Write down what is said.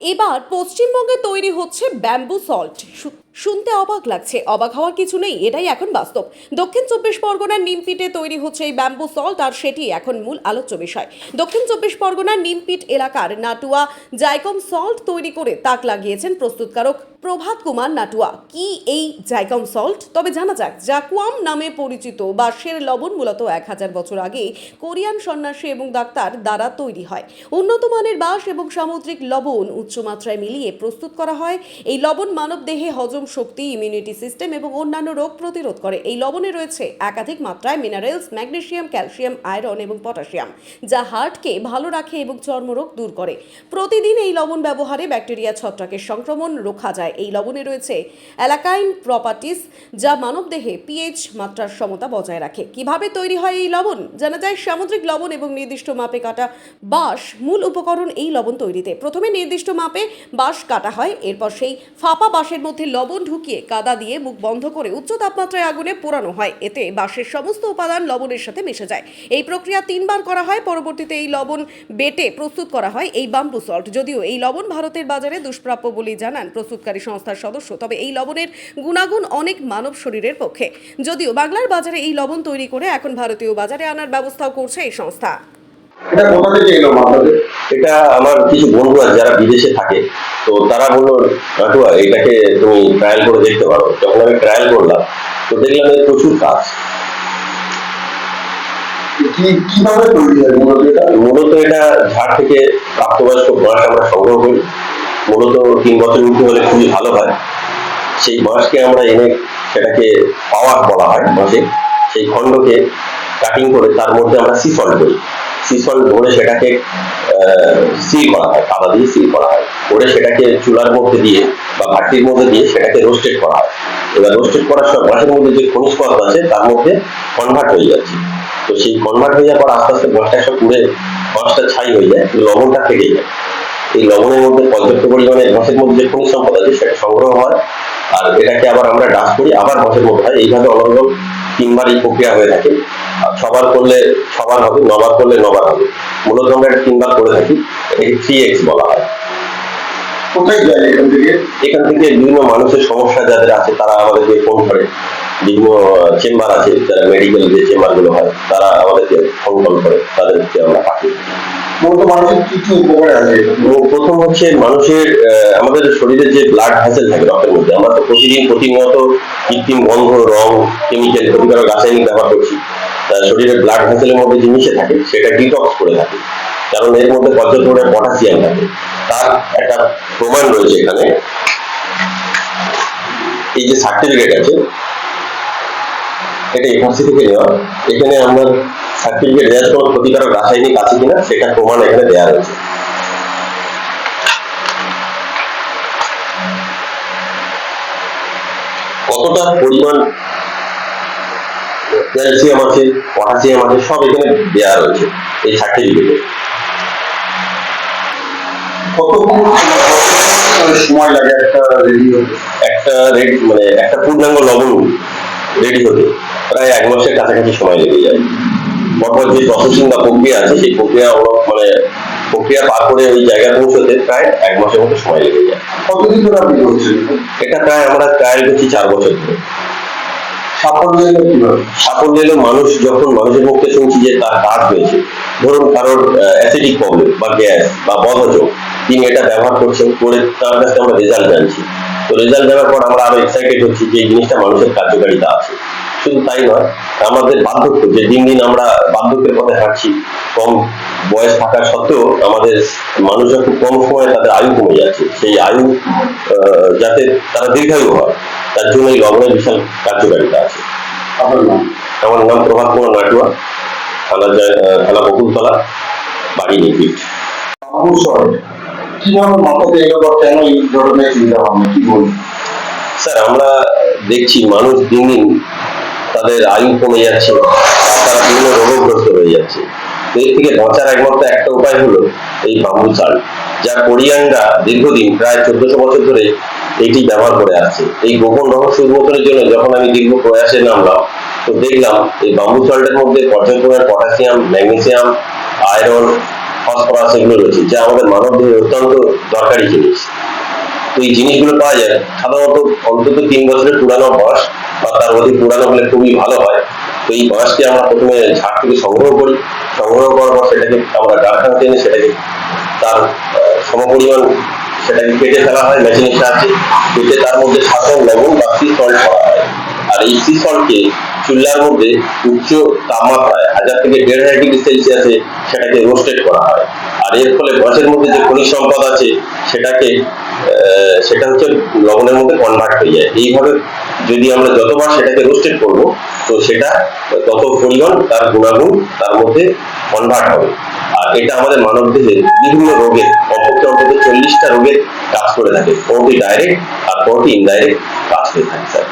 এবার পশ্চিমবঙ্গে তৈরি হচ্ছে ব্যাম্বু সল্ট। শুনতে অবাক লাগছে, অবাক হওয়ার কিছু নেই, এটাই এখন বাস্তব। দক্ষিণ চব্বিশ পরগনার নিমপিটে তৈরি হচ্ছে এই ব্যাম্বু সল্ট, আর সেটি এখন মূল আলোচ্য বিষয়। দক্ষিণ চব্বিশ পরগনার নিমপিট এলাকার নাটুয়া জাইকম সল্ট তৈরি করে তাক লাগিয়েছেন প্রস্তুতকারক প্রভাত কুমার নাটুয়া। কি এই জাইকম সল্ট? তবে জানা যাক জাকুয়াম নামে পরিচিত বাঁশের লবণ মূলত এক হাজার বছর আগে কোরিয়ান সন্ন্যাসী এবং ডাক্তার দ্বারা তৈরি হয়। উন্নত মানের বাঁশ এবং সামুদ্রিক লবণ উচ্চমাত্রায় মিলিয়ে প্রস্তুত করা হয়। এই লবণ মানব দেহে হজম শক্তি ইমিউনিটি সিস্টেম এবং অন্যান্য রোগ প্রতিরোধ করে। এই লবণে রয়েছে একাধিক মাত্রায় মিনারেলস ম্যাগনেশিয়াম ক্যালসিয়াম আয়রন এবং পটাশিয়াম যা হার্টকে ভালো রাখে এবং চর্মরোগ দূর করে। প্রতিদিন এই লবণ ব্যবহারে ব্যাকটেরিয়া ছত্রাকের সংক্রমণ রোখা যায়। এই লবণে রয়েছে অ্যালাকাইন প্রপার্টিস যা মানবদেহে পিএইচ মাত্রার সমতা বজায় রাখে। কীভাবে তৈরি হয় এই লবণ? জানা যায় সামুদ্রিক লবণ এবং নির্দিষ্ট মাপে কাটা বাঁশ মূল উপকরণ এই লবণ তৈরিতে। প্রথমে নির্দিষ্ট মাপে বাঁশ কাটা হয়, এরপর সেই ফাঁপা বাঁশের মধ্যে লবণ ঢুকিয়ে কাদা দিয়ে মুখ বন্ধ করে উচ্চ তাপমাত্রায় আগুনে পোড়ানো হয়। এতে বাঁশের সমস্ত উপাদান লবণের সাথে মিশে যায়। এই প্রক্রিয়া তিনবার করা হয়। পরবর্তীতে এই লবণ বেটে প্রস্তুত করা হয় এই বাম্বু সল্ট। যদিও এই লবণ ভারতের বাজারে দুষ্প্রাপ্য বলেই জানান প্রস্তুতকারী সংস্থার সদস্য, তবে এই লবণের গুণাগুণ অনেক মানব শরীরের পক্ষে। যদিও বাংলার বাজারে এই লবণ তৈরি করে এখন ভারতীয় বাজারে আনার ব্যবস্থাও করছে এই সংস্থা। এটা কোথা থেকে এলো এটা আমার কিছু বন্ধু আছে যারা বিদেশে থাকে। তো তারা বলল নাটুয়া এটাকে তুমি ট্রায়াল করে দেখতে পারো। যখন আমি ট্রায়াল করলাম তো দেখলাম এর প্রচুর কাজ। কীভাবে তৈরি হয় মূলত এটা? মূলত এটা ঝাড় থেকে প্রাপ্তবয়স্ক বাঁশ আমরা সংগ্রহ করি। মূলত তিন বছর উঠে হলে খুবই ভালো হয়। সেই বাঁশকে আমরা এনে সেটাকে পাওয়ার বলা হয় বাঁশে। সেই খণ্ডকে কাটিং করে তার মধ্যে আমরা সিসল্ট করি। সিসল্ট ভরে সেটাকে সিল করা হয় কাদা দিয়ে সিল করা হয়। করে সেটাকে চুলার মধ্যে দিয়ে বা ভাটির মধ্যে দিয়ে সেটাকে রোস্টেড করা হয়। এবার রোস্টেড করার সময় বাঁশের মধ্যে যে খনিজ পদার্থ আছে, তার মধ্যে কনভার্ট হয়ে যাচ্ছে। তো সেই কনভার্ট হয়ে যাওয়ার পর আস্তে আস্তে বাঁশটা সব পুড়ে বাঁশটা ছাই হয়ে যায় লবণটা থেকে যায়। এই লবণের মধ্যে পর্যাপ্ত পরিমাণে ঘাসের মধ্যে যে খনিজ সম্পদ আছে, সেটা সংগ্রহ হয়। আর এটাকে আবার আমরা ডাস্ট করি, আবার ঘাসের মধ্যে। হয় এইভাবে অনর্গল তিনবার এই প্রক্রিয়া হয়ে থাকে। আর ছবার করলে ছবার হবে নবার করলে নবার হবে। মূলত আমরা এটা তিনবার করে থাকি এটাকে থ্রি এক্স বলা হয়। কোথায় যায় এখান থেকে? এখান থেকে বিভিন্ন মানুষের সমস্যা যাদের আছে তারা আমাদেরকে ফোন করে। বিভিন্ন চেম্বার আছে যারা মেডিকেল যে চেম্বারগুলো হয় তারা আমাদেরকে ফোন কল করে তাদেরকে আমরা পাঠিয়ে প্রথম হচ্ছে মানুষের আমাদের শরীরে যে ব্লাড ভেসেল থাকে রক্তের মধ্যে আমরা তো প্রতিদিন প্রতিনিয়ত কৃত্রিম গন্ধ রং কেমিক্যাল ক্ষতিকারক রাসায়নিক ব্যবহার করছি। তা শরীরের ব্লাড ভেসেলের মধ্যে যে মিশে থাকে সেটা ডিটক্স করে থাকে। কারণ এর মধ্যে পর্যাপ্ত পরিমাণে পটাশিয়াম থাকে। তার একটা প্রমাণ রয়েছে এখানে। এই যে সার্টিফিকেট আছে এটা এফআরসি থেকে নেওয়া এখানে আমার সার্টিফিকেট দেওয়ার কোনো ক্ষতিকারক রাসায়নিক আছে কিনা, সেটা প্রমাণ এখানে দেওয়া রয়েছে। কতটা পরিমাণ ক্যালসিয়াম আছে পটাশিয়াম আছে, সব এখানে দেওয়া রয়েছে, এই সার্টিফিকেটে সময় লাগে একটা রেডি হতে? একটা রেড মানে একটা পূর্ণাঙ্গ লবণ রেডি হতে। প্রায় এক মাসের কাছাকাছি সময় লেগে যায়। পরপর যে প্রসেসিং বা প্রক্রিয়া আছে সেই প্রক্রিয়া মানে প্রক্রিয়া পার করে ওই জায়গায় পৌঁছতে প্রায় এক মাসের মতো সময় লেগে যায়। কতদিন ধরে আপনি করছেন? এটা প্রায় আমরা ট্রায়াল করছি চার বছর ধরে। সাফল্য এলো সাফল্য এলো মানুষ যখন মানুষের মুখে শুনছি যে তার কাজ হয়েছে ধরুন কারোর অ্যাসিডিক প্রবলেম বা গ্যাস বা বদহজম তিনি এটা ব্যবহার করছেন করে তার কাছ আমরা রেজাল্ট জানছি। তো রেজাল্ট জানার পর আমরা আরও এক্সাইটেড হচ্ছি যে এই জিনিসটা মানুষের কার্যকারিতা আছে। শুধু তাই নয় আমাদের বার্ধক্য যে দিন দিন আমরা বার্ধক্যের পথে হাঁটছি কম বয়স থাকা সত্ত্বেও আমাদের মানুষরা খুব কম সময়ে তাদের আয়ু কমে যাচ্ছে। সেই আয়ু যাতে তারা দীর্ঘায়ু হয় তার জন্য এই লবণের বিশাল কার্যকারিতা আছে। আমার নাম প্রভাত কুমার নাটুয়া থানা আহ, থানা বকুলতলা বাড়ি নিপিট। অবশ্যই কীভাবে মাথাতে এলো কেন এই ধরনের চিন্তা ভাবনা কি বলুন স্যার আমরা দেখছি মানুষ দিন দিন তাদের আয়ু কমে যাচ্ছে, তারা বিভিন্ন রোগগ্রস্ত হয়ে যাচ্ছে। এর থেকে বাঁচার একমাত্র একটা উপায় হলো এই বাম্বু চাল, যা কোরিয়ানরা দীর্ঘদিন, প্রায় চোদ্দশো বছর ধরে এটি ব্যবহার করে আসছে। এই গোপন রহস্য উন্মোচনের জন্য যখন আমি দীর্ঘ প্রয়াসে নামলাম, তো দেখলাম এই বাম্বু চালটার মধ্যে পর্যাপ্ত পটাশিয়াম, ম্যাগনেসিয়াম, আয়রন, ফসফরাস, এগুলো রয়েছে, যা আমাদের মানব দেহে অত্যন্ত দরকারি জিনিস। তো এই জিনিসগুলো পাওয়া যায়। সাধারণত অন্তত তিন বছরের পুরানো বাঁশ বা তার অধিক পুরানো হলে খুবই ভালো হয়। তো এই বাঁশকে আমরা প্রথমে ঝাড় থেকে সংগ্রহ করি। সংগ্রহ করার পর সেটাকে আমরা কারখানাতে টেনে সেটাকে তার সমপরিমাণ সেটাকে কেটে ফেলা হয়, মেশিনের সাহায্যে। কেটে তার মধ্যে সাধারণ লবণ বা সি সল্ট করা হয় আর এই সল্টকে চুল্লার মধ্যে উচ্চ তাপমাত্রায় হাজার থেকে দেড় হাজার ডিগ্রি সেলসিয়াসে সেটাকে রোস্টেড করা হয়। আর এর ফলে বাঁশের মধ্যে যে খনিজ সম্পদ আছে, সেটাকে সেটা হচ্ছে লবণের মধ্যে কনভার্ট হয়ে যায়। এইভাবে যদি আমরা যতবার সেটাকে রোস্টেড করব, তো সেটা তত পরিমাণ তার গুণাগুণ তার মধ্যে কনভার্ট হবে। আর এটা আমাদের মানব দেহে বিভিন্ন রোগের কমপক্ষে অন্তত চল্লিশটা রোগের কাজ করে থাকে। কোনটি ডাইরেক্ট আর কোনটি ইনডাইরেক্ট কাজ করে থাকে স্যার